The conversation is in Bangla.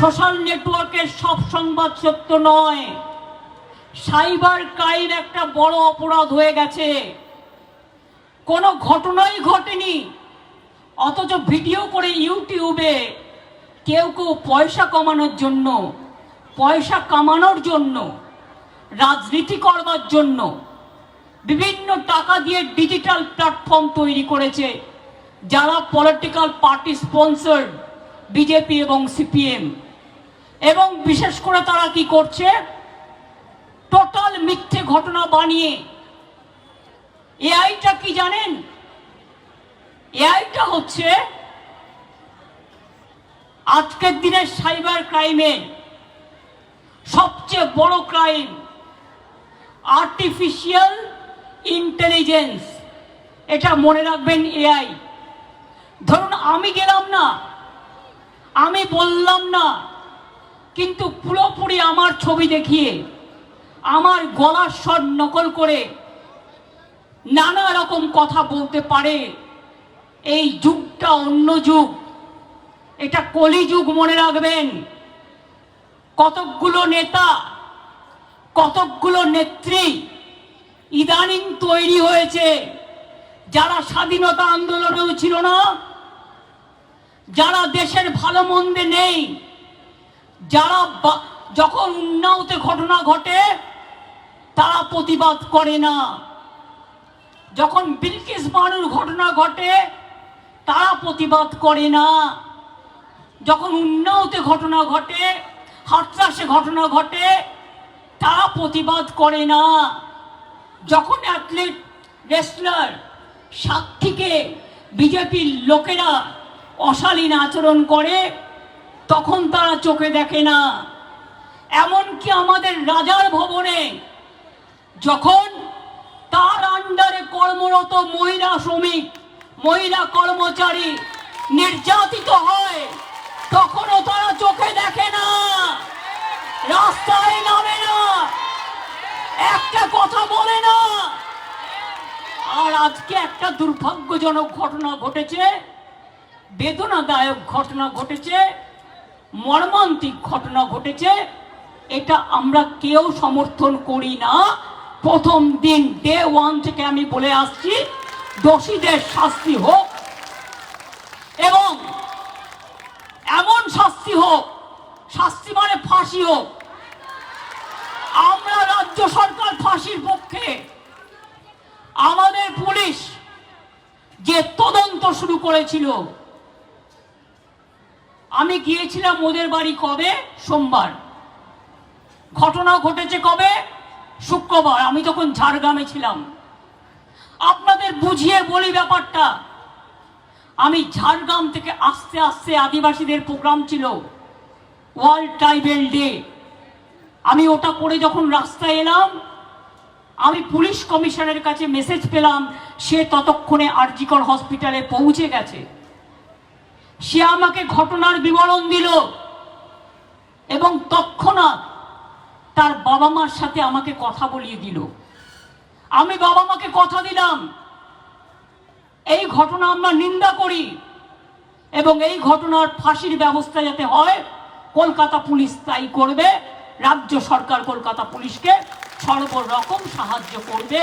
সোশ্যাল নেটওয়ার্কের সব সংবাদ সত্য নয়। সাইবার ক্রাইম একটা বড় অপরাধ হয়ে গেছে। কোনো ঘটনাই ঘটেনি। অথচ ভিডিও করে ইউটিউবে কেউ কেউ পয়সা কমানোর জন্য, পয়সা কামানোর জন্য, রাজনীতি করবার জন্য বিভিন্ন টাকা দিয়ে ডিজিটাল প্ল্যাটফর্ম তৈরি করেছে, যারা পলিটিক্যাল পার্টি স্পন্সার্ড, বিজেপি এবং সিপিএম। এবং বিশেষ করে তারা কি করছে? টোটাল মিথ্যে ঘটনা বানিয়ে। এআইটা কি জানেন? এআইটা হচ্ছে আজকের দিনের সাইবার ক্রাইমে সবচেয়ে বড় ক্রাইম, আর্টিফিশিয়াল ইন্টেলিজেন্স। এটা মনে রাখবেন এআই। ধরুন আমি গেলাম না, আমি বললাম না কিন্তু পুরোপুরি আমার ছবি দেখিয়ে, আমার গলার স্বর নকল করে নানা রকম কথা বলতে পারে। এই যুগটা অন্য যুগ। এটা কলিযুগ মনে রাখবেন। কতকগুলো নেতা, কতকগুলো নেত্রী ইদানিং তৈরি হয়েছে। যারা স্বাধীনতা আন্দোলনেও ছিল না, যারা দেশের ভালো মন্দে নেই যারা যখন উন্নাওতে ঘটনা ঘটে, তারা প্রতিবাদ করে না। যখন বিলকিস বানুর ঘটনা ঘটে, তারা প্রতিবাদ করে না। যখন উন্নাওতে ঘটনা ঘটে হাতরাসে ঘটনা ঘটে, তারা প্রতিবাদ করে না। যখন অ্যাথলিট, রেসলার, সাক্ষীকে বিজেপির লোকেরা অশালীন আচরণ করে তখন তারা চোখে দেখে না। এমনকি আমাদের রাজার ভবনে যখন তার আন্ডারে কর্মরত মহিলা শ্রমিক, মহিলা কর্মচারী নির্যাতিত হয়, তখনও তারা চোখে দেখে না। রাস্তায় নামে না। একটা কথা বলে না। আর আজকে একটা দুর্ভাগ্যজনক ঘটনা ঘটেছে, বেদনাদায়ক ঘটনা ঘটেছে। মর্মান্তিক ঘটনা ঘটেছে। এটা আমরা কেউ সমর্থন করি না। প্রথম দিন ডে ওয়ান থেকে আমি বলে আসছি, দোষীদের শাস্তি হোক এবং এমন শাস্তি হোক, শাস্তি মানে ফাঁসি হোক। আমরা রাজ্য সরকার ফাঁসির পক্ষে। আমাদের পুলিশ যে তদন্ত শুরু করেছিল আমি গিয়েছিলাম ওদের বাড়ি কবে? সোমবার। ঘটনা ঘটেছে কবে? শুক্রবার। আমি তখন ঝাড়গ্রামে ছিলাম। আপনাদের বুঝিয়ে বলি ব্যাপারটা। আমি ঝাড়গ্রাম থেকে আস্তে আস্তে আদিবাসীদের প্রোগ্রাম ছিল। World tribal day. আমি ওটা করে যখন রাস্তায় এলাম, আমি পুলিশ কমিশনের কাছে মেসেজ পেলাম, সে ততক্ষণে আরজিকর হসপিটালে পৌঁছে গেছে। সে আমাকে ঘটনার বিবরণ দিল। এবং তৎক্ষণাৎ তার বাবা মার সাথে আমাকে কথা বলিয়ে দিল। আমি বাবা মাকে কথা দিলাম। এই ঘটনা আমরা নিন্দা করি এবং এই ঘটনার ফাঁসির ব্যবস্থা যাতে হয়, কলকাতা পুলিশ তাই করবে। রাজ্য সরকার কলকাতা পুলিশকে সর্বরকম সাহায্য করবে।